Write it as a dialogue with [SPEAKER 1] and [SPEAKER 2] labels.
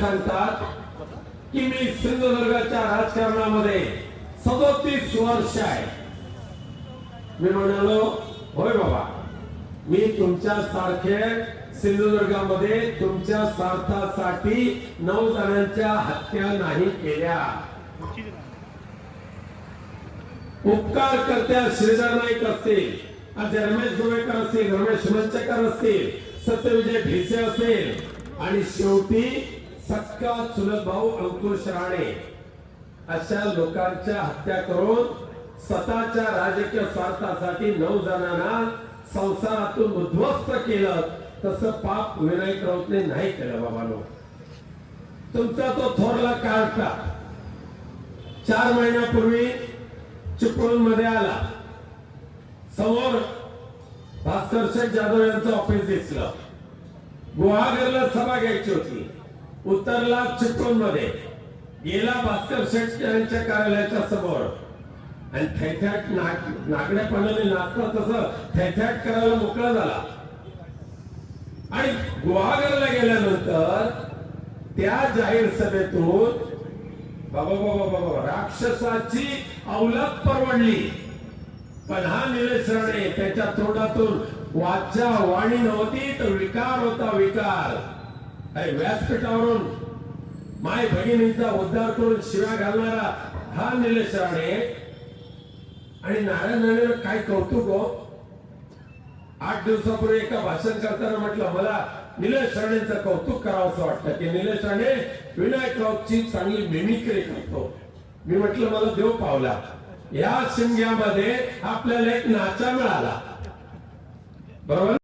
[SPEAKER 1] सांगतात की मी सिंधुदुर्गाच्या राजकारणामध्ये सदोतीस वर्ष आहे. मी म्हणालो होय बाबा मी तुमच्या सारखे सिंधुदुर्गामध्ये तुमच्या स्वार्थासाठी नऊ जणांच्या हत्या नाही केल्या. उपकार करत्या श्रीधर नाईक असतील आज रमेश गोवेकर असतील रमेश मंचकर असतील सत्यविजय भिसे असेल आणि शेवटी सक्का चुलत भाऊ अंकुश राणे अशा लोकांच्या हत्या करून स्वतःच्या राजकीय स्वार्थासाठी नऊ जणांना संसारातून उद्ध्वस्त केलं. तसं पाप विनायक राऊतने नाही केलं बाबानो. तुमचा तो थोरला काढता चार महिन्यापूर्वी चिपळूणमध्ये आला. समोर भास्कर शेठ जाधव यांचं ऑफिस दिसलं. गुहागरला सभा घ्यायची होती. उतरला चिपळूणमध्ये गेला भास्कर शेठ यांच्या कार्यालयाच्या समोर. आणि थैथॅट नाग नागड्यापणाने नाचता तसं थैथॅट करायला मोकळा झाला. आणि गुहागरला गेल्यानंतर त्या जाहीर सभेतून बाबा बाबा बाबा राक्षसाची अवलाद परवडली. पण हा निलेश राणे त्याच्या तोंडातून वाचा वाणी नव्हती तर विकार होता विकार. अरे व्यासपीठावरून माय भगिनीचा उद्धार करून शिव्या घालणारा हा निलेश राणे आणि नारायण राणेवर काय कौतुक हो? आठ दिवसापूर्वी एका भाषण करताना म्हटलं मला निलेश राणेंचं कौतुक करावं असं वाटतं की निलेश राणे विनायक राऊतची चांगली मिमिक्री करतो. मी म्हटलं मला देव पावला. या शिमग्यामध्ये आपल्याला एक नाचा मिळाला. बरोबर?